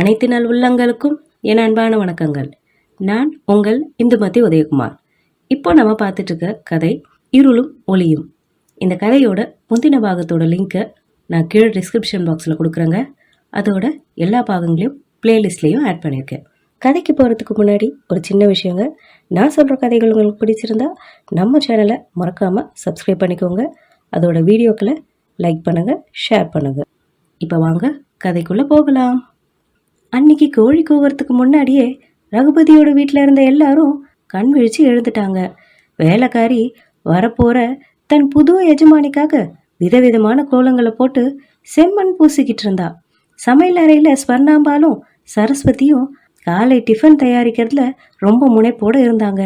அனைத்து நாள் உள்ளங்களுக்கும் என் அன்பான வணக்கங்கள். நான் உங்கள் இந்துமதி உதயகுமார். இப்போ நம்ம பார்த்துட்டு இருக்க கதை இருளும் ஒளியும். இந்த கதையோட முந்தின பாகத்தோட லிங்க்கை நான் கீழே டிஸ்கிரிப்ஷன் பாக்ஸில் கொடுக்குறேங்க. அதோட எல்லா பாகங்களையும் பிளேலிஸ்ட்லேயும் ஆட் பண்ணியிருக்கேன். கதைக்கு போகிறதுக்கு முன்னாடி ஒரு சின்ன விஷயங்க. நான் சொல்கிற கதைகள் உங்களுக்கு பிடிச்சிருந்தா நம்ம சேனலை மறக்காமல் சப்ஸ்கிரைப் பண்ணிக்கோங்க. அதோட வீடியோக்களை லைக் பண்ணுங்கள் ஷேர் பண்ணுங்கள் இப்போ வாங்க கதைக்குள்ளே போகலாம். அன்னைக்கு கோழி கூவுறதுக்கு முன்னாடியே ரகுபதியோட வீட்டில் இருந்த எல்லாரும் கண் விழிச்சு எழுந்துட்டாங்க. வேலைக்காரி வரப்போற தன் புது எஜமானிக்காக விதவிதமான கோலங்களை போட்டு செம்மண் பூசிக்கிட்டு இருந்தா. சமையல் அறையில் ஸ்வர்ணாம்பாலும் சரஸ்வதியும் காலை டிஃபன் தயாரிக்கிறதுல ரொம்ப முனைப்போடு இருந்தாங்க.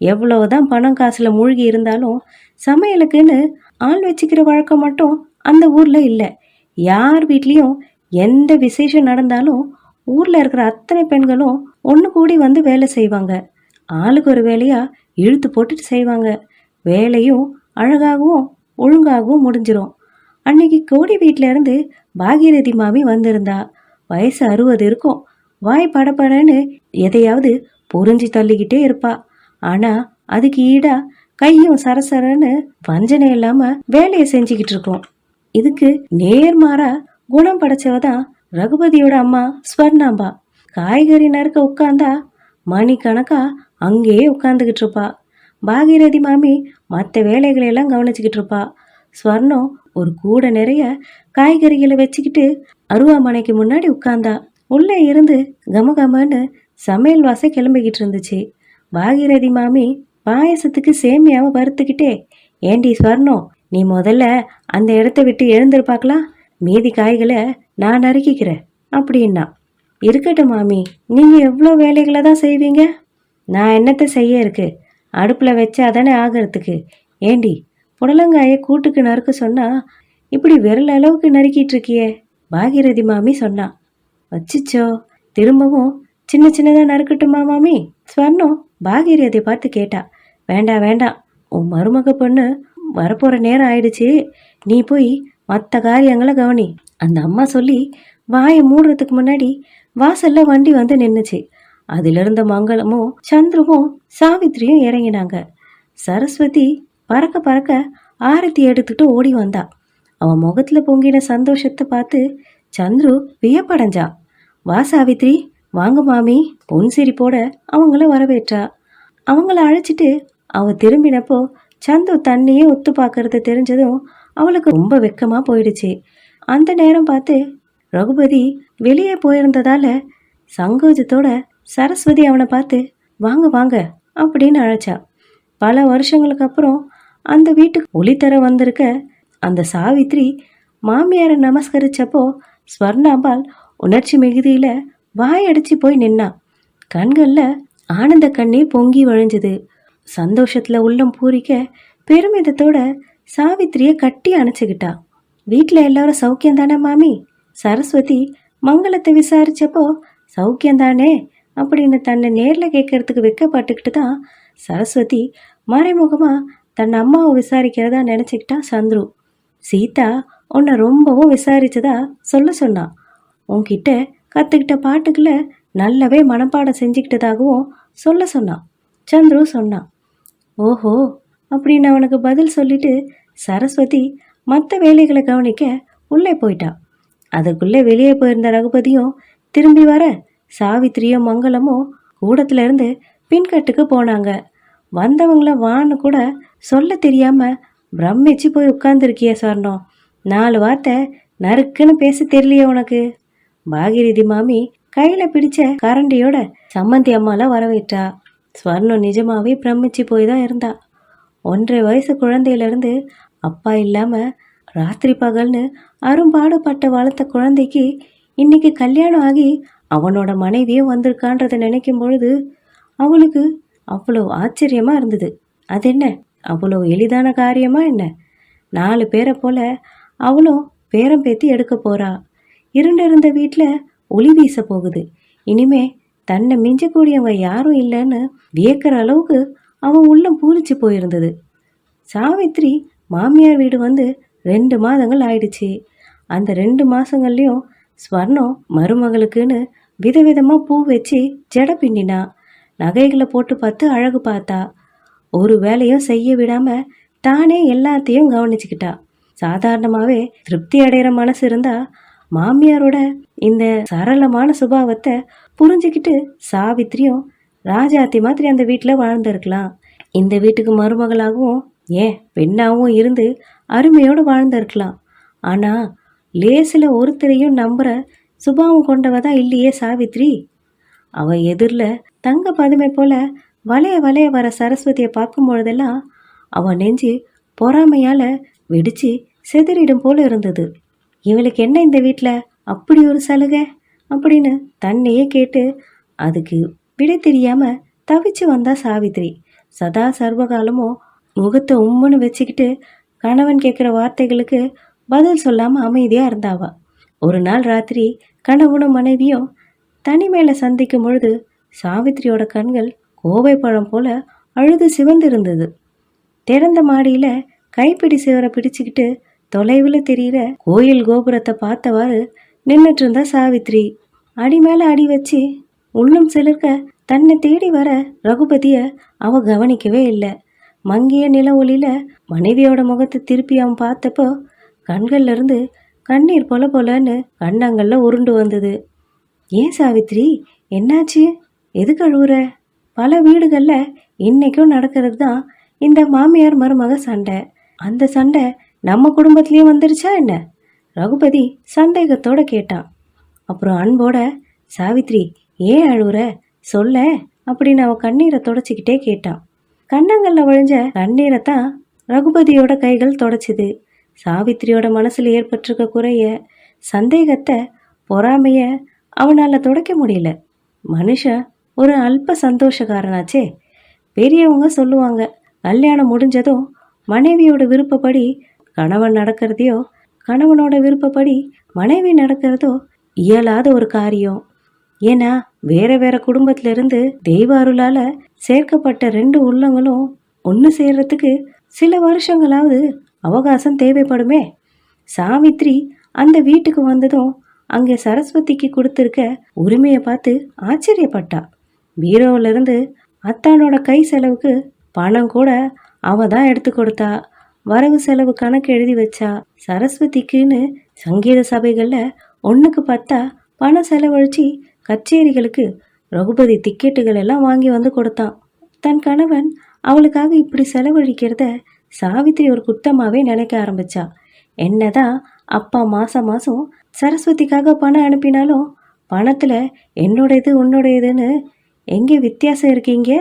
எவ்வளவுதான் பணம் காசில் மூழ்கி இருந்தாலும் சமையலுக்குன்னு ஆள் வச்சுக்கிற வழக்கம் மட்டும் அந்த ஊரில் இல்லை. யார் வீட்லேயும் எந்த விசேஷம் நடந்தாலும் ஊரில் இருக்கிற அத்தனை பெண்களும் ஒன்று கூடி வந்து வேலை செய்வாங்க. ஆளுக்கு ஒரு வேலையாக இழுத்து போட்டுட்டு செய்வாங்க. வேலையும் அழகாகவும் ஒழுங்காகவும் முடிஞ்சிரும். அன்னைக்கு கோடி வீட்டிலேருந்து இருந்து பாகீரதி மாமி வந்திருந்தா. வயசு அறுபது இருக்கும். வாய் படபடன்னு எதையாவது புரிஞ்சு தள்ளிக்கிட்டே இருப்பா. ஆனால் அதுக்கு ஈடாக கையும் சரசரன்னு வஞ்சனை இல்லாமல் வேலையை செஞ்சுக்கிட்டு இருக்கோம். இதுக்கு நேர்மாறாக குணம் படைச்சவ தான் ரகுபதியோட அம்மா ஸ்வர்ணாம்பா. காய்கறி நறுக்க உட்காந்தா மணிக்கணக்கா அங்கேயே உட்காந்துக்கிட்டு இருப்பா. பாகீரதி மாமி மற்ற வேலைகளையெல்லாம் கவனிச்சுக்கிட்டு இருப்பா. ஸ்வர்ணம் ஒரு கூடை நிறைய காய்கறிகளை வச்சுக்கிட்டு அருவாமனைக்கு முன்னாடி உட்காந்தா. உள்ளே இருந்து கமகமன்னு சமையல் வாசை கிளம்பிக்கிட்டு இருந்துச்சு. பாகீரதி மாமி பாயசத்துக்கு சேமியாவை வறுத்துக்கிட்டே ஏண்டி ஸ்வர்ணம் நீ முதல்ல அந்த இடத்த விட்டு எழுந்திருப்பாக்கலாம்? மீதி காய்களை நான் நறுக்கிக்கிறேன் அப்படின்னா. இருக்கட்டும் மாமி நீங்கள் எவ்வளோ வேலைகளை தான் செய்வீங்க? நான் என்னத்தை செய்ய இருக்கு? அடுப்பில் வச்சா தானே ஆகிறதுக்கு. ஏண்டி புடலங்காயை கூட்டுக்கு நறுக்க சொன்னா இப்படி விரல் அளவுக்கு நறுக்கிட்டு இருக்கியே? பாகிரதி மாமி சொன்னா. வச்சிச்சோ திரும்பவும் சின்ன சின்னதாக நறுக்கட்டுமா மாமி? ஸ்வர்ணம் பாகிரதி பார்த்து கேட்டா. வேண்டாம் வேண்டாம் உன் மருமக பொண்ணு வரப்போகிற நேரம் ஆயிடுச்சு. நீ போய் மற்ற காரியங்களை கவனி. அந்த அம்மா சொல்லி வாயை மூடுறதுக்கு முன்னாடி வாசல்ல வண்டி வந்து நின்றுச்சு அதுல இருந்த மங்களமும் சந்துருவும் சாவித்திரியும் இறங்கினாங்க. சரஸ்வதி பறக்க பறக்க ஆரத்தி எடுத்துட்டு ஓடி வந்தா. அவன் முகத்துல பொங்கின சந்தோஷத்தை பார்த்து சந்துரு வியப்படைஞ்சா. வா சாவித்ரி வாங்க மாமி பொன் சிரிப்போட அவங்கள வரவேற்றா. அவங்கள அழைச்சிட்டு அவ திரும்பினப்போ சந்து தண்ணியே ஒத்து பார்க்கறது தெரிஞ்சதும் அவளுக்கு ரொம்ப வெக்கமா போயிடுச்சு. அந்த நேரம் பார்த்து ரகுபதி வெளியே போயிருந்ததால சங்கோஜத்தோட சரஸ்வதி அவனை பார்த்து வாங்க வாங்க அப்படின்னு அழைச்சா. பல வருஷங்களுக்கு அப்புறம் அந்த வீட்டுக்கு ஒளித்தர வந்திருக்க அந்த சாவித்ரி மாமியாரை நமஸ்கரிச்சப்போ ஸ்வர்ணாம்பாள் உணர்ச்சி மிகுதியில் வாயடிச்சு போய் நின்னா. கண்களில் ஆனந்த கண்ணீர் பொங்கி வழிஞ்சுது. சந்தோஷத்தில் உள்ளம் பூரிக்க பெருமிதத்தோட சாவித்திரியை கட்டி அணைச்சிக்கிட்டான் வீட்டில் எல்லாரும் சௌக்கியம் தானே மாமி? சரஸ்வதி மங்களத்தை விசாரித்தப்போ சௌக்கியம் தானே? அப்படின்னு தன்னை நேரில் கேட்கறதுக்கு வெக்கப்பட்டுக்கிட்டு தான் சரஸ்வதி மறைமுகமாக தன் அம்மாவை விசாரிக்கிறதா நினச்சிக்கிட்டா சந்துரு. சீதா உன்னை ரொம்பவும் விசாரிச்சதா சொல்ல சொன்னான் உன்கிட்ட கற்றுக்கிட்ட பாட்டுக்களை நல்லாவே மனப்பாடம் செஞ்சுக்கிட்டதாகவும் சொல்ல சொன்னான் சந்துரு சொன்னான் ஓஹோ அப்படின்னு அவனுக்கு பதில் சொல்லிட்டு சரஸ்வதி மற்ற வேலைகளை கவனிக்க உள்ளே போயிட்டா. அதுக்குள்ளே வெளியே போயிருந்த ரகுபதியும் திரும்பி வர சாவித்திரியும் மங்களமும் கூடத்துலேருந்து பின்கட்டுக்கு போனாங்க. வந்தவங்கள வான்னு கூட சொல்ல தெரியாமல் பிரமிச்சு போய் உட்கார்ந்துருக்கிய சொன்னோம் நாலு வார்த்தை நறுக்குன்னு பேச தெரியலையே உனக்கு. பாகிரதி மாமி கையில் பிடிச்ச கரண்டியோட சம்மந்தி அம்மால வரவேற்றா. ஸ்வர்ணம் நிஜமாவே பிரமிச்சு போய் தான் இருந்தா. ஒன்றரை வயசு குழந்தையிலேருந்து அப்பா இல்லாமல் ராத்திரி பகல்னு அரும்பாடுபட்ட வளர்த்த குழந்தைக்கு இன்னைக்கு கல்யாணம் ஆகி அவனோட மனைவியும் வந்திருக்கான்றதை நினைக்கும் பொழுது அவளுக்கு அவ்வளோ ஆச்சரியமாக இருந்தது. அது என்ன அவ்வளோ எளிதான காரியமா என்ன? நாலு பேரை போல அவளும் பேரம் பேத்தி எடுக்க போறா. இருண்டு இருந்த வீட்டில் ஒளி வீச போகுது. இனிமே தன்னை மிஞ்சக்கூடியவங்க யாரும் இல்லைன்னு வியக்கிற அளவுக்கு அவன் உள்ளம் பூரிச்சு போயிருந்தது. சாவித்ரி மாமியார் வீடு வந்து ரெண்டு மாதங்கள் ஆயிடுச்சு. அந்த ரெண்டு மாதங்கள்லேயும் ஸ்வர்ணம் மருமகளுக்குன்னு விதவிதமாக பூ வச்சு ஜடை பின்னினா நகைகளை போட்டு பார்த்து அழகு பார்த்தா. ஒரு வேலையும் செய்ய விடாமல் தானே எல்லாத்தையும் கவனிச்சுக்கிட்டா. சாதாரணமாகவே திருப்தி அடைகிற மனசு இருந்தா மாமியாரோட இந்த சரளமான சுபாவத்தை புரிஞ்சுக்கிட்டு சாவித்திரியும் ராஜாத்தி மாதிரி அந்த வீட்டில் வாழ்ந்திருக்கலாம். இந்த வீட்டுக்கு மருமகளாகவும் ஏன் பெண்ணாகவும் இருந்து அருமையோடு வாழ்ந்திருக்கலாம். ஆனால் லேசில் ஒருத்தரையும் நம்புற சுபாவம் கொண்டவ தான் இல்லையே சாவித்ரி? அவள் எதிரில் தங்க பதுமை போல வளைய வளைய வர சரஸ்வதியை பார்க்கும் பொழுதெல்லாம் அவன் நெஞ்சு பொறாமையால் வெடிச்சு செதறிடும் போல இருந்தது. இவளுக்கு என்ன இந்த வீட்டில் அப்படி ஒரு சலுகை? அப்படின்னு தன்னையே கேட்டு அதுக்கு விடை தெரியாமல் தவிச்சு வந்தா சாவித்ரி. சதா சர்வகாலமும் முகத்தை உம்முன்னு வச்சுக்கிட்டு கணவன் கேட்குற வார்த்தைகளுக்கு பதில் சொல்லாமல் அமைதியாக இருந்தாவா? ஒரு நாள் ராத்திரி கணவனும் மனைவியும் தனிமையில் சந்திக்கும் பொழுது சாவித்திரியோட கண்கள் கோவை பழம் போல அழுது சிவந்திருந்தது. திறந்த மாடியில் கைப்பிடி சிவரை பிடிச்சுக்கிட்டு தொலைவில் தெரிகிற கோயில் கோபுரத்தை பார்த்தவாறு நின்றுட்டு இருந்தா சாவித்ரி அடி மேலே அடி வச்சு உள்ளும் சிலிர்க்க தன்னை தேடி வர ரகுபதியை அவ கவனிக்கவே இல்லை. மங்கிய நில ஒளியில மனைவியோட முகத்தை திருப்பி அவன் பார்த்தப்போ கண்கள்ல இருந்து கண்ணீர் பொல பொலன்னு கண்ணங்கள்ல உருண்டு வந்தது. ஏன் சாவித்ரி? என்னாச்சு? எதுக்கு கழுவுற பல வீடுகளில் இன்னைக்கும் நடக்கிறது தான் இந்த மாமியார் மருமக சண்டை. அந்த சண்டை நம்ம குடும்பத்துலேயும் வந்துருச்சா என்ன? ரகுபதி சந்தேகத்தோட கேட்டான். அப்புறம் அன்போட சாவித்ரி ஏன் அழுவுற? சொல்ல அப்படின்னு அவன் கண்ணீரை தொடச்சிக்கிட்டே கேட்டான். கண்ணங்கள்ல வழிஞ்ச கண்ணீரை தான் ரகுபதியோட கைகள் தொடச்சுது. சாவித்திரியோட மனசில் ஏற்பட்டிருக்க குறைய சந்தேகத்தை பொறாமைய அவனால் துடைக்க முடியல. மனுஷன் ஒரு அல்ப சந்தோஷக்காரனாச்சே. பெரியவங்க சொல்லுவாங்க கல்யாணம் முடிஞ்சதும் மனைவியோட விருப்பப்படி கணவன் நடக்கிறதையோ கணவனோட விருப்பப்படி மனைவி நடக்கிறதோ இயலாத ஒரு காரியம். ஏன்னா வேற வேற குடும்பத்துல இருந்து தெய்வ அருளால சேர்க்கப்பட்ட ரெண்டு உள்ளங்களும் ஒன்று சேர்றதுக்கு சில வருஷங்களாவது அவகாசம் தேவைப்படுமே. சாவித்ரி அந்த வீட்டுக்கு வந்ததும் அங்கே சரஸ்வதிக்கு கொடுத்துருக்க உரிமையை பார்த்து ஆச்சரியப்பட்டா. பீரோவிலிருந்து அத்தானோட கை செலவுக்கு பணம் கூட அவ தான் எடுத்து கொடுத்தா. வரவு செலவு கணக்கு எழுதி வச்சா சரஸ்வதிக்குன்னு சங்கீத சபைகளில் ஒன்றுக்கு பத்தா பணம் செலவழிச்சு கச்சேரிகளுக்கு ரகுபதி டிக்கெட்டுகள் எல்லாம் வாங்கி வந்து கொடுத்தான். தன் கணவன் அவளுக்காக இப்படி செலவழிக்கிறத சாவித்ரி ஒரு குத்தமாகவே நினைக்க ஆரம்பிச்சா. என்னதான் அப்பா மாதம் மாதம் சரஸ்வதிக்காக பணம் அனுப்பினாலும் பணத்துல என்னோடது உன்னுடையதுன்னு எங்கே வித்தியாசம் இருக்கீங்க?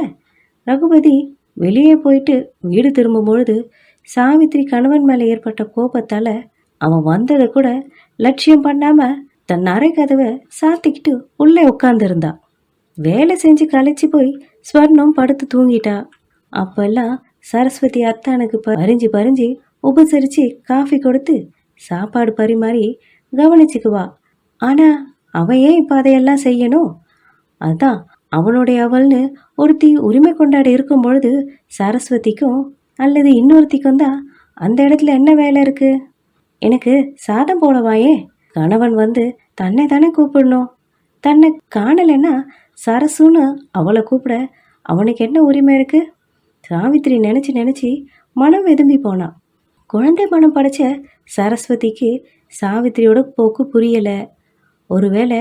ரகுபதி வெளியே போயிட்டு வீடு திரும்பும் பொழுது சாவித்ரி கணவன் மேலே ஏற்பட்ட கோபத்தால் அவன் வந்ததை கூட லட்சியம் பண்ணாமல் தன் அறை கதவை சாத்திக்கிட்டு உள்ளே உட்காந்துருந்தா வேலை செஞ்சு களைச்சு போய் ஸ்வர்ணம் படுத்து தூங்கிட்டா. அப்பெல்லாம் சரஸ்வதி அத்தானுக்கு பறிஞ்சு பறிஞ்சு உபசரித்து காஃபி கொடுத்து சாப்பாடு பரிமாறி கவனிச்சுக்குவா. ஆனால் அவன் ஏன் இப்போ அதையெல்லாம் செய்யணும்? அதான் அவனுடைய அவள்னு ஒருத்தி உரிமை கொண்டாடி இருக்கும் பொழுது சரஸ்வதிக்கும் அல்லது இன்னொருத்திக்கும் தான் அந்த இடத்துல என்ன வேலை இருக்குது எனக்கு சாதம் போடவாயே. கணவன் வந்து தன்னை தானே கூப்பிடணும். தன்னை காணலைன்னா சரசுன்னு அவளை கூப்பிட அவனுக்கு என்ன உரிமை இருக்குது சாவித்திரி நினச்சி நினச்சி மனம் வெதும்பி போனான் குழந்தை மனம் படைச்ச சரஸ்வதிக்கு சாவித்திரியோட போக்கு புரியலை. ஒருவேளை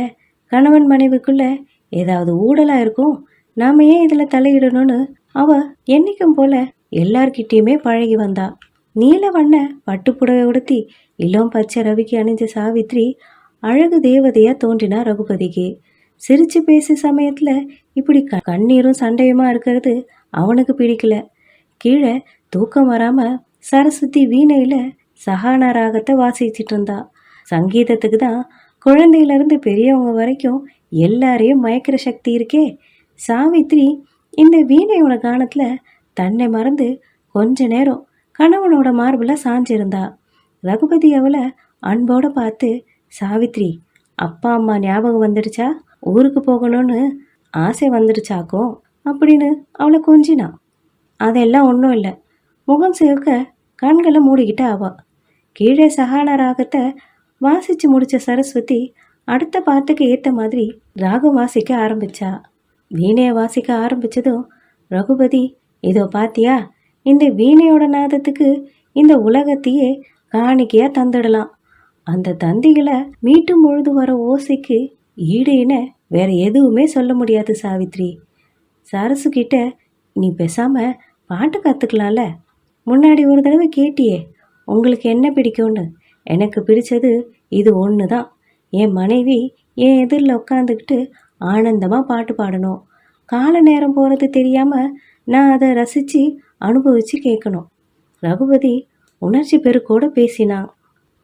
கணவன் மனைவிக்குள்ளே ஏதாவது ஊடலாக இருக்கும்? நாம ஏன் இதில் தலையிடணும்னு அவள் என்றைக்கும் போல எல்லார்கிட்டேயுமே பழகி வந்தாள் நீல வண்ண பட்டுப்புடவை உடுத்தி இளம் பச்சை ரவிக்கு அணிஞ்ச சாவித்ரி அழகு தேவதையா தோன்றினா ரகுபதிக்கு. சிரிச்சு பேசி சமயத்துல இப்படி க- கண்ணீரும் சண்டையுமா இருக்கிறது அவனுக்கு பிடிக்கல. கீழே தூக்கம் வராம சரஸ்வதி வீணையில சகானா ராகத்தை வாசிச்சிட்டு இருந்தா. சங்கீதத்துக்கு தான் குழந்தையிலிருந்து பெரியவங்க வரைக்கும் எல்லாரையும் மயக்கிற சக்தி இருக்கே. சாவித்ரி இந்த வீணையோட கானத்துல தன்னை மறந்து கொஞ்ச நேரம் கணவனோட மார்பில் சாஞ்சிருந்தா. ரகுபதி அவளை அன்போடு பார்த்து சாவித்ரி அப்பா அம்மா ஞாபகம் வந்துடுச்சா? ஊருக்கு போகணும்னு ஆசை வந்துடுச்சாக்கும் அப்படின்னு அவளை கொஞ்சினான் அதெல்லாம் ஒன்றும் இல்லை. முகம் சிவக்க கண்களை மூடிக்கிட்டு அவ. கீழே சகான ராகத்தை வாசித்து முடித்த சரஸ்வதி அடுத்த பாட்டுக்கு ஏற்ற மாதிரி ராகம் வாசிக்க ஆரம்பிச்சா. வீணையை வாசிக்க ஆரம்பித்ததும் ரகுபதி இதோ பாத்தியா? இந்த வீணையோட நாதத்துக்கு இந்த உலகத்தையே காணிக்கையாக தந்துடலாம். அந்த தந்திகளை மீட்டும் பொழுது வர ஓசைக்கு ஈடு இணை வேற எதுவுமே சொல்ல முடியாது சாவித்ரி. சரசு கிட்ட நீ பேசாம பாட்டு கற்றுக்கலாம்ல முன்னாடி ஒரு தடவை கேட்டியே உங்களுக்கு என்ன பிடிக்கும்னு? எனக்கு பிடிச்சது இது ஒன்று தான் என் மனைவி என் எதிரில் உட்காந்துக்கிட்டு ஆனந்தமாக பாட்டு பாடணும். கால நேரம் போகிறது தெரியாமல் நான் அதை ரசித்து அனுபவித்து கேட்கணும். ரகுபதி உணர்ச்சி பெருக்கோடு பேசினான்.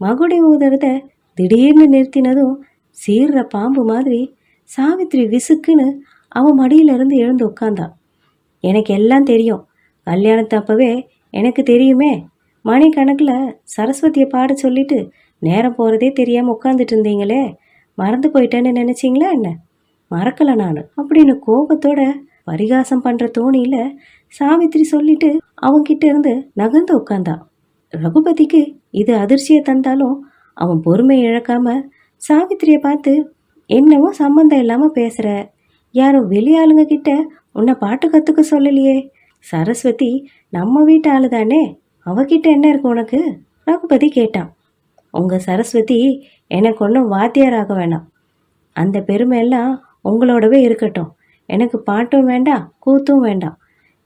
மகுடி ஊதுறத திடீர்னு நிறுத்தினதும் சீர்ற பாம்பு மாதிரி சாவித்ரி விசுக்குன்னு அவன் மடியிலிருந்து எழுந்து உட்காந்தான் எனக்கு எல்லாம் தெரியும். கல்யாணத்து அப்பவே எனக்கு தெரியுமே. மணிக்கணக்கில் சரஸ்வதியை பாட சொல்லிட்டு நேரம் போகிறதே தெரியாமல் உட்காந்துட்டு இருந்தீங்களே. மறந்து போயிட்டேன்னு நினச்சிங்களா என்ன? மறக்கலை நான். அப்படின்னு கோபத்தோட பரிகாசம் பண்ணுற தோணியில் சாவித்ரி சொல்லிட்டு அவங்கிட்ட இருந்து நகர்ந்து உட்காந்தான் ரகுபதிக்கு இது அதிர்ச்சியை தந்தாலும் அவன் பொறுமை இழக்காம சாவித்திரியை பார்த்து என்னவோ சம்மந்தம் இல்லாமல் பேசுகிற யாரும் வெளியாளுங்க கிட்ட உன்னை பாட்டு கற்றுக்க சொல்லலையே. சரஸ்வதி நம்ம வீட்டு ஆளு தானே அவகிட்ட என்ன இருக்கு உனக்கு? ரகுபதி கேட்டான். உங்கள் சரஸ்வதி எனக்கு ஒன்றும் வாத்தியாராக வேணாம். அந்த பெருமை எல்லாம் உங்களோடவே இருக்கட்டும். எனக்கு பாட்டும் வேண்டாம் கூத்தும் வேண்டாம்.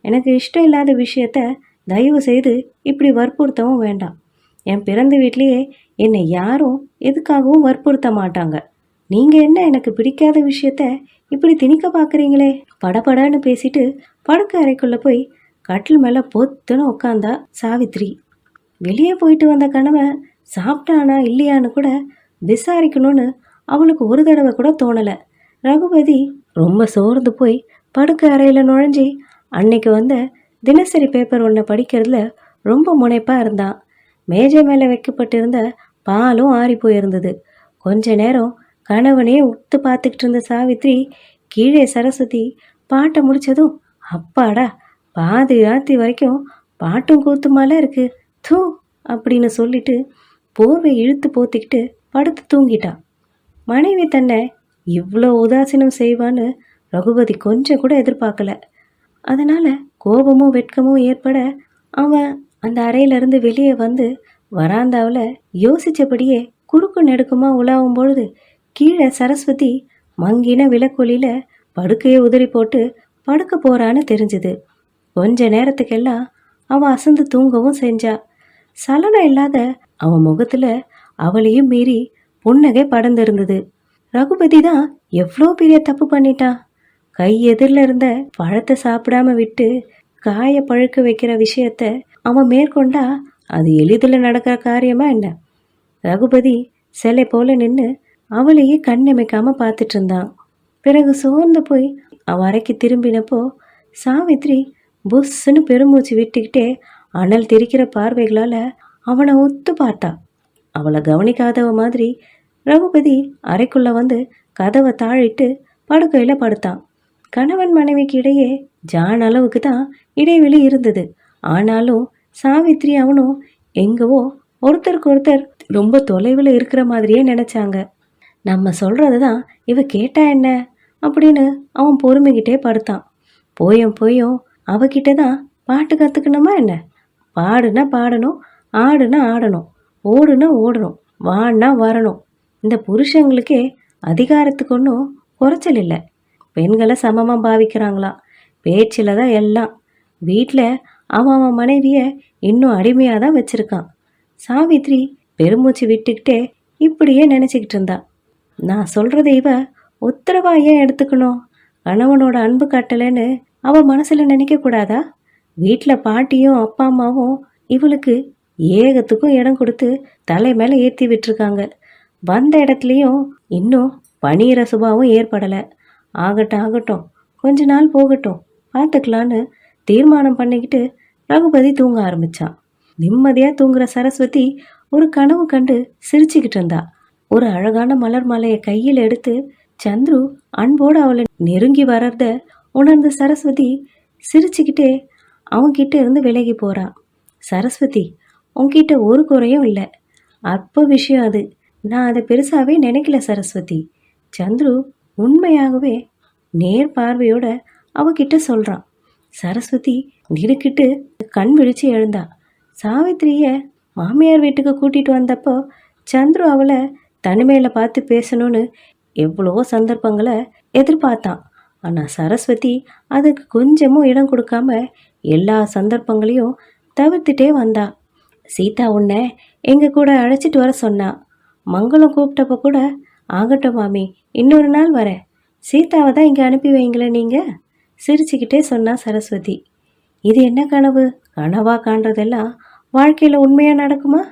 எனக்கு இஷ்டம் இல்லாத விஷயத்த தயவு செய்து இப்படி வற்புறுத்தவும் வேண்டாம். என் பிறந்த வீட்லேயே என்னை யாரும் எதுக்காகவும் வற்புறுத்த மாட்டாங்க. நீங்கள் என்ன எனக்கு பிடிக்காத விஷயத்த இப்படி திணிக்க பார்க்குறீங்களே படபடன்னு பேசிட்டு படுக்க அறைக்குள்ளே போய் கட்டில் மேலே பொத்துன்னு உட்காந்தா சாவித்ரி. வெளியே போயிட்டு வந்த கணவன் சாப்பிட்டானா இல்லையான்னு கூட விசாரிக்கணும்னு அவளுக்கு ஒரு தடவை கூட தோணலை. ரகுபதி ரொம்ப சோர்ந்து போய் படுக்க அறையில் நுழைஞ்சி அன்னைக்கு வந்த தினசரி பேப்பர் ஒன்றை படிக்கிறதுல ரொம்ப முனைப்பாக இருந்தான் மேஜை மேலே வைக்கப்பட்டிருந்த பாலும் ஆறி போயிருந்தது. கொஞ்ச நேரம் கணவனே உத்து பார்த்துக்கிட்டு இருந்த சாவித்ரி கீழே சரஸ்வதி பாட்டை முடித்ததும் அப்பாடா பாதி ராத்திரி வரைக்கும் பாட்டும் கூத்துமால இருக்கு. தூ அப்படின்னு சொல்லிட்டு போர்வை இழுத்து போத்திக்கிட்டு படுத்து தூங்கிட்டான் மனைவி தன்னை இவ்வளோ உதாசீனம் செய்வான்னு ரகுபதி கொஞ்சம் கூட எதிர்பார்க்கல. அதனால் கோபமும் வெட்கமும் ஏற்பட அவன் அந்த அறையிலிருந்து வெளியே வந்து வராந்தாவில் யோசித்தபடியே குறுக்கு நெடுக்குமா உலாவும் பொழுது கீழே சரஸ்வதி மங்கின விளக்கொலியில் படுக்கையை உதறி போட்டு படுக்க போகிறான்னு தெரிஞ்சுது. கொஞ்ச நேரத்துக்கெல்லாம் அவன் அசந்து தூங்கவும் செஞ்சா. சலனம் இல்லாத அவன் முகத்தில் அவளையும் மீறி புன்னகை படர்ந்திருந்தது. ரகுபதி தான் எவ்வளோ பெரிய தப்பு பண்ணிட்டான் கை எதிரில் இருந்த பழத்தை சாப்பிடாம விட்டு காய பழுக்க வைக்கிற விஷயத்த அவன் மேற்கொண்டா அது எளிதில் நடக்கிற காரியமா என்ன? ரகுபதி சிலை போல நின்று அவளையே கண்ணமைக்காம பார்த்துட்டு இருந்தான். பிறகு சோர்ந்து போய் அவன் அறைக்கு திரும்பினப்போ சாவித்ரி புஸ்ஸுன்னு பெருமூச்சு விட்டுக்கிட்டே அனல் தெரிக்கிற பார்வைகளால் அவனை ஒத்து பார்த்தா. அவளை கவனிக்காதவ மாதிரி ரகுபதி அறைக்குள்ள வந்து கதவை தாழிட்டு படுக்கையில் படுத்தான் கணவன் மனைவிக்கு இடையே ஜான் அளவுக்கு தான் இடைவெளி இருந்தது. ஆனாலும் சாவித்ரி அவனும் எங்கவோ ஒருத்தருக்கு ஒருத்தர் ரொம்ப தொலைவில் இருக்கிற மாதிரியே நினைச்சாங்க. நம்ம சொல்கிறது தான் இவ கேட்டா என்ன? அப்படின்னு அவன் பொறுமைக்கிட்டே படுத்தான். போயும் போயும் அவகிட்ட தான் பாட்டு கற்றுக்கணுமா என்ன? பாடுனா பாடணும் ஆடுனா ஆடணும் ஓடுனா ஓடணும் வான்னா வரணும். இந்த புருஷங்களுக்கே அதிகாரத்துக்கு ஒன்றும் குறைச்சல் இல்லை. பெண்களை சமமாக பாவிக்கிறாங்களாம். பேச்சில் தான் எல்லாம். வீட்டில் அவன் அவன் மனைவியை இன்னும் அடிமையாக தான் வச்சுருக்கான். சாவித்ரி பெருமூச்சு விட்டுக்கிட்டே இப்படியே நினச்சிக்கிட்டு இருந்தா. நான் சொல்கிறத இவ உத்தரவா ஏன் எடுத்துக்கணும்? கணவனோட அன்பு கட்டலைன்னு அவள் மனசில் நினைக்கக்கூடாதா வீட்டில் பாட்டியும் அப்பா அம்மாவும் இவளுக்கு ஏகத்துக்கும் இடம் கொடுத்து தலை மேலே ஏற்றி விட்டுருக்காங்க. வந்த இடத்துலையும் இன்னும் பணியிற சுபாவும் ஏற்படலை. ஆகட்டும் ஆகட்டும். கொஞ்ச நாள் போகட்டும். பார்த்துக்கலான்னு தீர்மானம் பண்ணிக்கிட்டு ரகுபதி தூங்க ஆரம்பித்தான் நிம்மதியாக தூங்குற சரஸ்வதி ஒரு கனவு கண்டு சிரிச்சுக்கிட்டு இருந்தா. ஒரு அழகான மலர் மாலையை கையில் எடுத்து சந்துரு அன்போடு அவளை நெருங்கி வர்றத உணர்ந்த சரஸ்வதி சிரிச்சுக்கிட்டே அவன்கிட்ட இருந்து விலகி போறா. சரஸ்வதி உன்கிட்ட ஒரு குறையும் இல்லை. அற்ப விஷயம் அது. நான் அதை பெருசாகவே நினைக்கல சரஸ்வதி. சந்துரு உண்மையாகவே நேர் பார்வையோட அவகிட்ட சொல்கிறான் சரஸ்வதி திடுக்கிட்டு கண் விழிச்சு எழுந்தா. சாவித்திரியை மாமியார் வீட்டுக்கு கூட்டிகிட்டு வந்தப்போ சந்துரு அவளை தனிமையில் பார்த்து பேசணும்னு எவ்வளவோ சந்தர்ப்பங்களை எதிர்பார்த்தான். ஆனால் சரஸ்வதி அதுக்கு கொஞ்சமும் இடம் கொடுக்காம எல்லா சந்தர்ப்பங்களையும் தவிர்த்துட்டே வந்தா. சீதா உன்னை எங்கள் கூட அழைச்சிட்டு வர சொன்னா. மங்களம் கூப்பிட்டப்ப கூட ஆகட்டும் மாமி இன்னொரு நாள் வரேன். சீதாவை தான் இங்கே அனுப்பி வைங்களேன் நீங்கள் சிரிச்சுக்கிட்டே சொன்னா சரஸ்வதி. இது என்ன கனவு? கனவா காண்றதெல்லாம் வாழ்க்கையில் உண்மையாக நடக்குமா?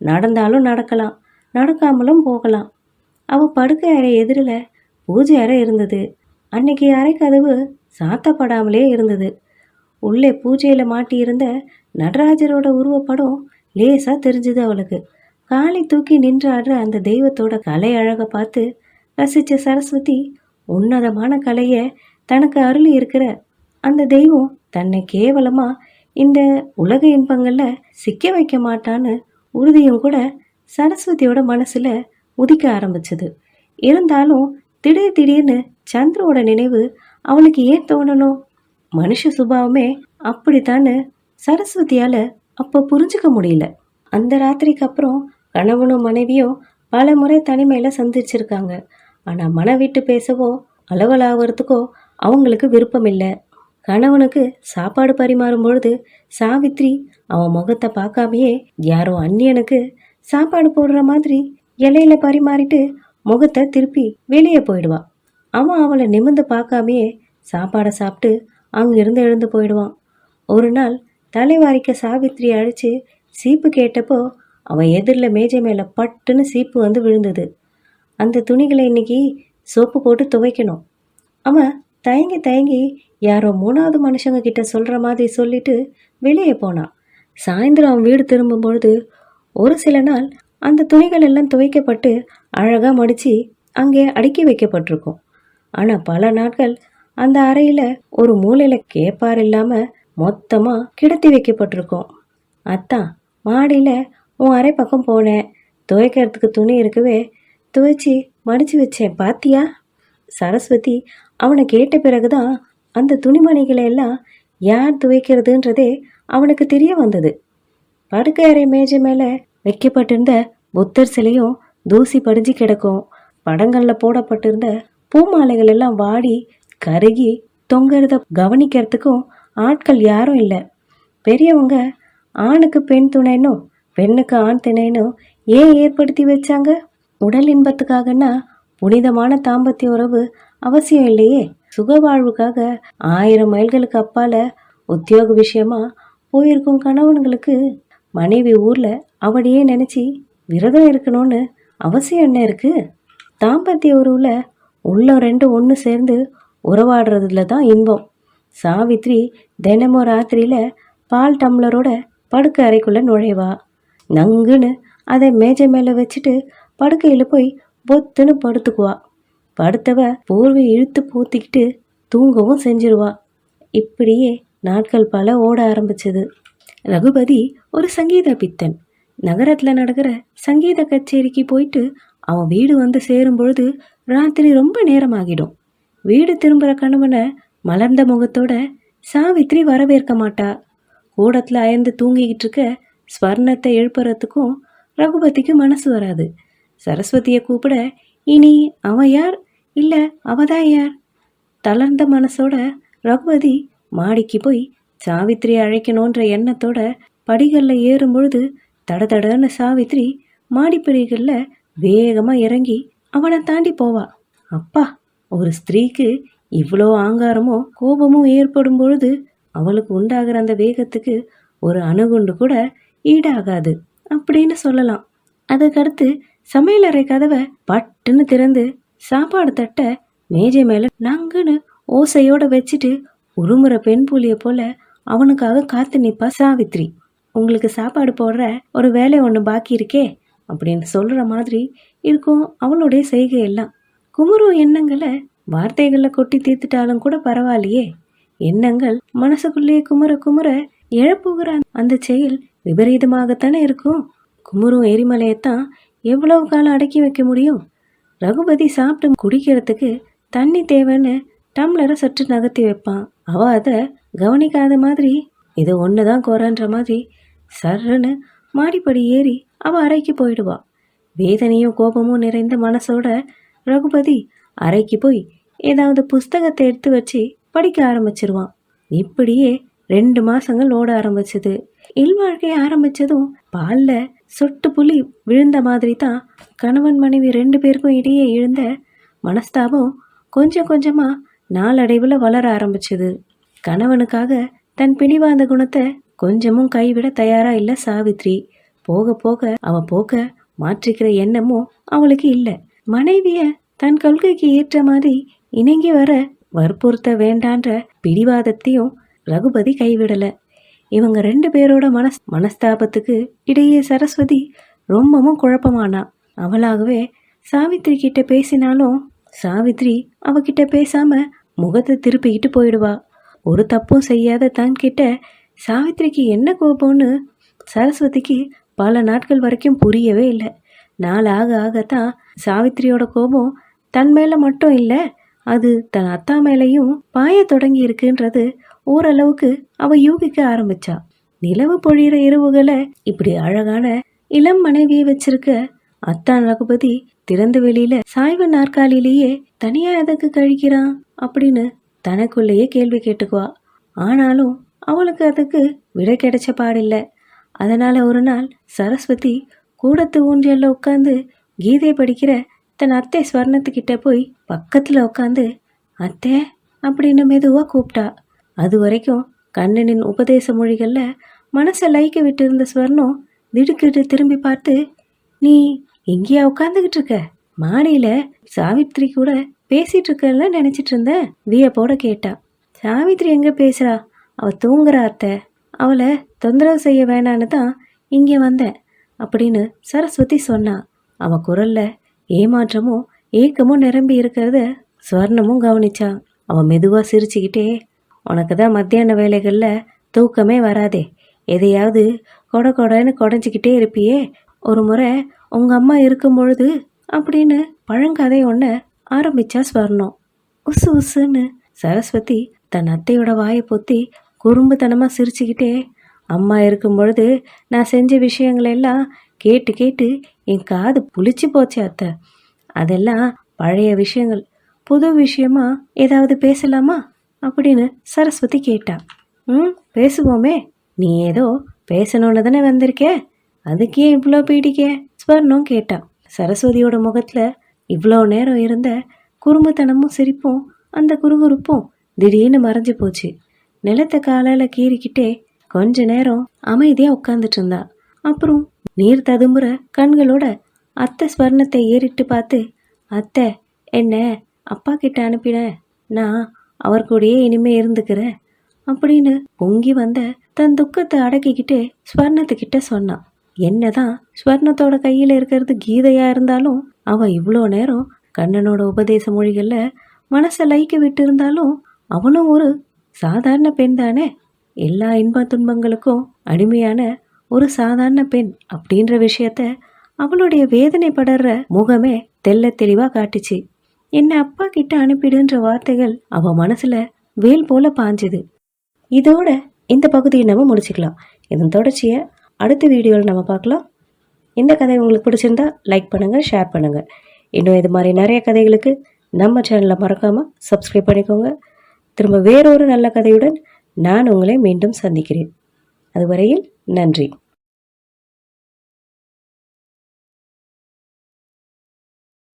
நடந்தாலும் நடக்கலாம் நடக்காமலும் போகலாம். அவள் படுக்கை அறை எதிரில் பூஜை அறை இருந்தது. அன்னைக்கு அறை கதவு சாத்தப்படாமலே இருந்தது. உள்ளே பூஜையில் மாட்டியிருந்த நடராஜரோட உருவப்படம் லேசாக தெரிஞ்சுது அவளுக்கு. காலை தூக்கி நின்றாடுற அந்த தெய்வத்தோட கலை அழகை பார்த்து ரசித்த சரஸ்வதி உன்னதமான கலையை தனக்கு அருளி இருக்கிற அந்த தெய்வம் தன்னை கேவலமாக இந்த உலக இன்பங்களில் சிக்க வைக்க மாட்டான்னு உறுதியும் கூட சரஸ்வதியோட மனசில் உதிக்க ஆரம்பிச்சது. இருந்தாலும் திடீர் திடீர்னு சந்திரோட நினைவு அவளுக்கு ஏன் தோணணும்? மனுஷ சுபாவமே அப்படித்தான்னு சரஸ்வதியால் அப்போ புரிஞ்சுக்க முடியல. அந்த ராத்திரிக்கு அப்புறம் கணவனும் மனைவியும் பல முறை தனிமையில் சந்திச்சிருக்காங்க. ஆனால் மன விட்டு பேசவோ அலுவலாகிறதுக்கோ அவங்களுக்கு விருப்பம் இல்லை. கணவனுக்கு சாப்பாடு பரிமாறும் பொழுது சாவித்ரி அவன் முகத்தை பார்க்காமையே யாரோ அந்நியனுக்கு சாப்பாடு போடுற மாதிரி இலையில பரிமாறிட்டு முகத்தை திருப்பி வெளியே போயிடுவா. அவன் அவளை நிமிர்ந்து பார்க்காமையே சாப்பாடை சாப்பிட்டு அங்கிருந்து எழுந்து போயிடுவான். ஒரு நாள் தலைவாரிக்க சாவித்ரி அழைச்சு சீப்பு கேட்டப்போ அவன் எதிரில் மேஜை மேலே பட்டுன்னு சீப்பு வந்து விழுந்தது. அந்த துணிகளை இன்னைக்கு சோப்பு போட்டு துவைக்கணும். அவன் தயங்கி தயங்கி யாரோ மூணாவது மனுஷங்க கிட்ட சொல்கிற மாதிரி சொல்லிட்டு வெளியே போனான் சாயந்தரம் அவன் வீடு திரும்பும் பொழுது ஒரு சில நாள் அந்த துணிகள் எல்லாம் துவைக்கப்பட்டு அழகாக மடித்து அங்கே அடுக்கி வைக்கப்பட்டிருக்கும். ஆனால் பல நாட்கள் அந்த அறையில் ஒரு மூலையில் கேப்பார் இல்லாமல் மொத்தமாக கிடத்தி வைக்கப்பட்டிருக்கும். அத்தான் மாடியில் உன் அறை பக்கம் போனேன். துவைக்கிறதுக்கு துணி இருக்கவே துவைச்சி மடித்து வச்சேன் பாத்தியா? சரஸ்வதி அவனை கேட்ட பிறகுதான் அந்த துணிமணிகளை எல்லாம் யார் துவைக்கிறதுன்றதே அவனுக்கு தெரிய வந்தது. படுக்கை அறை மேஜை மேலே வைக்கப்பட்டிருந்த புத்தர் சிலையும் தூசி படிஞ்சு கிடக்கும். படங்களில் போடப்பட்டிருந்த பூமாலைகள் எல்லாம் வாடி கருகி தொங்குறத கவனிக்கிறதுக்கும் ஆட்கள் யாரும் இல்லை. பெரியவங்க ஆணுக்கு பெண் துணைனும் பெண்ணுக்கு ஆண் துணைனும் ஏன் ஏற்படுத்தி வச்சாங்க? உடல் இன்பத்துக்காகன்னா புனிதமான தாம்பத்திய உறவு அவசியம் இல்லையே. சுகவாழ்வுக்காக ஆயிரம் மைல்களுக்கு அப்பால உத்தியோக விஷயமா போயிருக்கும் கணவன்களுக்கு மனைவி ஊர்ல அவளையே நினைச்சு விரதம் இருக்கணும்னு அவசியம் என்ன இருக்கு? தாம்பத்திய உறவுல உள்ள ரெண்டு ஒன்று சேர்ந்து உறவாடுறதுல தான் இன்பம். சாவித்ரி தினமும் ராத்திரியில பால் டம்ளரோட படுக்கை அறைக்குள்ளே நுழைவா. நங்குன்னு அதை மேஜை மேலே வச்சுட்டு படுக்கையில் போய் பொத்துன்னு படுத்துக்குவா. படுத்தவ போர்வை இழுத்து போத்திக்கிட்டு தூங்கவும் செஞ்சிருவா. இப்படியே நாட்கள் பல ஓட ஆரம்பிச்சது. ரகுபதி ஒரு சங்கீத பித்தன். நகரத்தில் நடக்கிற சங்கீத கச்சேரிக்கு போயிட்டு அவன் வீடு வந்து சேரும் பொழுது ராத்திரி ரொம்ப நேரமாகிடும். வீடு திரும்புகிற கணவனை மலர்ந்த முகத்தோட சாவித்ரி வரவேற்க மாட்டா. கூடத்தில் அயர்ந்து தூங்கிக்கிட்டு இருக்க ஸ்வர்ணத்தை எழுப்புறதுக்கும் ரகுபதிக்கு மனசு வராது. சரஸ்வதியை கூப்பிட இனி அவன் யார்? இல்லை அவதான் யார்? தளர்ந்த மனசோட ரகுபதி மாடிக்கு போய் சாவித்திரியை அழைக்கணுன்ற எண்ணத்தோட படிகளில் ஏறும்பொழுது தட தடன்னு சாவித்ரி மாடிப்படிகளில் வேகமாக இறங்கி அவனை தாண்டி போவா. அப்பா ஒரு ஸ்திரீக்கு இவ்வளோ ஆங்காரமும் கோபமும் ஏற்படும் பொழுது அவளுக்கு உண்டாகிற அந்த வேகத்துக்கு ஒரு அணுகுண்டு கூட ஈடாகாது அப்படின்னு சொல்லலாம். அதுக்கடுத்து சமையலறை கதவை பட்டுன்னு திறந்து சாப்பாடு தட்ட மேஜை மேலே நங்குன்னு ஓசையோட வச்சுட்டு உருமுறை பெண் புலியை போல அவனுக்காக காத்து நிற்பா சாவித்ரி. உங்களுக்கு சாப்பாடு போடுற ஒரு வேலை ஒன்று பாக்கி இருக்கே அப்படின்னு சொல்கிற மாதிரி இருக்கும் அவளுடைய செய்கை எல்லாம் குமுரு எண்ணங்களை வார்த்தைகளில் கொட்டி தீர்த்துட்டாலும் கூட பரவாயில்லையே. எண்ணங்கள் மனசுக்குள்ளேயே குமுற குமுற எழப்புகிற அந்த செயல் விபரீதமாகத்தானே இருக்கும்? குமுறும் எரிமலையைத்தான் எவ்வளவு காலம் அடக்கி வைக்க முடியும்? ரகுபதி சாப்பிட்டு குடிக்கிறதுக்கு தண்ணி தேவைன்னு டம்ளரை சற்று நகர்த்தி வைப்பான். அவ அதை கவனிக்காத மாதிரி இது ஒன்று தான் குறைன்ற மாதிரி சர்ன்னு மாடிப்படி ஏறி அவ அறைக்கு போயிடுவா. வேதனையும் கோபமும் நிறைந்த மனசோட ரகுபதி அறைக்கு போய் ஏதாவது புஸ்தகத்தை எடுத்து வச்சு படிக்க ஆரம்பிச்சிருவான். இப்படியே ரெண்டு மாசங்கள் ஓட ஆரம்பிச்சது. இல்வாழ்க்கையை ஆரம்பிச்சதும் பாலில் சொட்டு புலி விழுந்த மாதிரி தான் கணவன் மனைவி ரெண்டு பேருக்கும் இடையே எழுந்த மனஸ்தாபம் கொஞ்சம் கொஞ்சமாக நாளடைவில் வளர ஆரம்பிச்சது. கணவனுக்காக தன் பிடிவாத குணத்தை கொஞ்சமும் கைவிட தயாரா இல்லை சாவித்ரி. போக போக அவ போக்க மாற்றிக்கிற எண்ணமும் அவளுக்கு இல்லை. மனைவிய தன் கொள்கைக்கு ஏற்ற மாதிரி இணங்கி வர வற்புறுத்த வேண்டான்ற பிடிவாதத்தையும் ரகுபதி கைவிடல. இவங்க ரெண்டு பேரோட மனஸ் மனஸ்தாபத்துக்கு இடையே சரஸ்வதி ரொம்பவும் குழப்பமானா. அவளாகவே சாவித்ரி கிட்ட பேசினாலும் சாவித்ரி அவகிட்ட பேசாம முகத்தை திருப்பிக்கிட்டு போயிடுவா. ஒரு தப்பும் செய்யாத தான் கிட்ட சாவித்ரிக்கு என்ன கோபம்னு சரஸ்வதிக்கு பல நாட்கள் வரைக்கும் புரியவே இல்லை. நாள் ஆக ஆகத்தான் சாவித்ரியோட கோபம் தன் மேல மட்டும் இல்லை அது தன் அத்தா மேலையும் பாய தொடங்கி இருக்குன்றது ஓரளவுக்கு அவ யூகிக்க ஆரம்பிச்சா. நிலவு பொழியிற இரவுகளை இப்படி அழகான இளம் மனைவியை வச்சிருக்க அத்தான் ரகுபதி திறந்த வெளியில சாய்வு நாற்காலிலேயே தனியா எதற்கு கழிக்கிறான் அப்படின்னு தனக்குள்ளேயே கேள்வி கேட்டுக்குவா. ஆனாலும் அவளுக்கு அதுக்கு விடை கிடைச்ச பாடில்ல. அதனால ஒரு நாள் சரஸ்வதி கூடத்து ஊன்றியல்ல உட்காந்து கீதை படிக்கிற தன் அத்தை ஸ்வர்ணத்துக்கிட்ட போய் பக்கத்தில் உட்காந்து அத்தை அப்படின்னு மெதுவாக கூப்பிட்டா அது வரைக்கும் கண்ணனின் உபதேச மொழிகளில் மனசை லைக்க விட்டு இருந்த ஸ்வர்ணம் திடுக்கிட்டு திரும்பி பார்த்து நீ எங்கேயா உட்காந்துக்கிட்டு இருக்க? மாடியில் சாவித்ரி கூட பேசிகிட்டு இருக்கல நினச்சிட்டு இருந்தேன் வியப்போட கேட்டா. சாவித்ரி எங்கே பேசுகிறா அவள் தூங்குறா அத்தை. அவளை தொந்தரவு செய்ய வேணான்னு தான் இங்கே வந்தேன் அப்படின்னு சரஸ்வதி சொன்னா. அவன் குரல்ல ஏமாற்றமும் ஏக்கமும் நிரம்பி இருக்கிறத ஸ்வர்ணமும் கவனிச்சா. அவன் மெதுவாக சிரிச்சுக்கிட்டே உனக்கு தான் மத்தியான வேலைகளில் தூக்கமே வராதே. எதையாவது கொட கொடன்னு குடஞ்சிக்கிட்டே இருப்பியே. ஒரு முறை உங்க அம்மா இருக்கும் பொழுது அப்படின்னு பழங்கதை ஒன்று ஆரம்பிச்சா ஸ்வர்ணம் உசு உசுன்னு. சரஸ்வதி தன் அத்தையோட வாயை பொத்தி குறும்புத்தனமாக சிரிச்சுக்கிட்டே அம்மா இருக்கும் பொழுது நான் செஞ்ச விஷயங்களெல்லாம் கேட்டு கேட்டு என் காது புளிச்சு போச்சு அத்தை. அதெல்லாம் பழைய விஷயங்கள். புது விஷயமா ஏதாவது பேசலாமா? அப்படின்னு சரஸ்வதி கேட்டா. ம் பேசுவோமே. நீ ஏதோ பேசணும்னு தானே வந்திருக்க? அதுக்கே இவ்வளோ பீடிக்கே? ஸ்வர்ணம் கேட்டா. சரஸ்வதியோட முகத்தில் இவ்வளோ நேரம் இருந்த குறும்புத்தனமும் சிரிப்பும் அந்த குறுகுறுப்பும் திடீர்னு மறைஞ்சு போச்சு. நிலத்தை காலால் கீறிக்கிட்டே கொஞ்ச நேரம் அமைதியாக உட்காந்துட்டு இருந்தா. அப்புறம் நீர் ததும்புற கண்களோட அத்தை ஸ்வர்ணத்தை ஏறிட்டு பார்த்து அத்தை என்ன அப்பா கிட்ட அனுப்பின? நான் அவர் கூடயே இனிமே இருந்துக்கிறேன் அப்படின்னு பொங்கி வந்த தன் துக்கத்தை அடக்கிக்கிட்டு ஸ்வர்ணத்துக்கிட்ட சொன்னான். என்னதான் ஸ்வர்ணத்தோட கையில் இருக்கிறது கீதையா இருந்தாலும் அவன் இவ்வளோ நேரம் கண்ணனோட உபதேச மொழிகளில் மனசை லைக்க விட்டு இருந்தாலும் அவனும் ஒரு சாதாரண பெண் தானே? எல்லா இன்ப துன்பங்களுக்கும் அடிமையான ஒரு சாதாரண பெண் அப்படின்ற விஷயத்த அவளுடைய வேதனை படற முகமே தெல்ல தெளிவா காட்டுச்சு. என்ன அப்பா கிட்ட அனுப்பிடுன்ற வார்த்தைகள் அவ மனசுல வேல் போல பாஞ்சுது. இதோட இந்த பகுதியை நம்ம முடிச்சுக்கலாம். இதன் தொடர்ச்சியை அடுத்த வீடியோவில் நம்ம பார்க்கலாம். இந்த கதை உங்களுக்கு பிடிச்சிருந்தா லைக் பண்ணுங்கள் ஷேர் பண்ணுங்கள் இன்னும் இது மாதிரி நிறைய கதைகளுக்கு நம்ம சேனலை மறக்காமல் சப்ஸ்கிரைப் பண்ணிக்கோங்க. திரும்ப வேறொரு நல்ல கதையுடன் நான் உங்களை மீண்டும் சந்திக்கிறேன். அதுவரையில் நன்றி.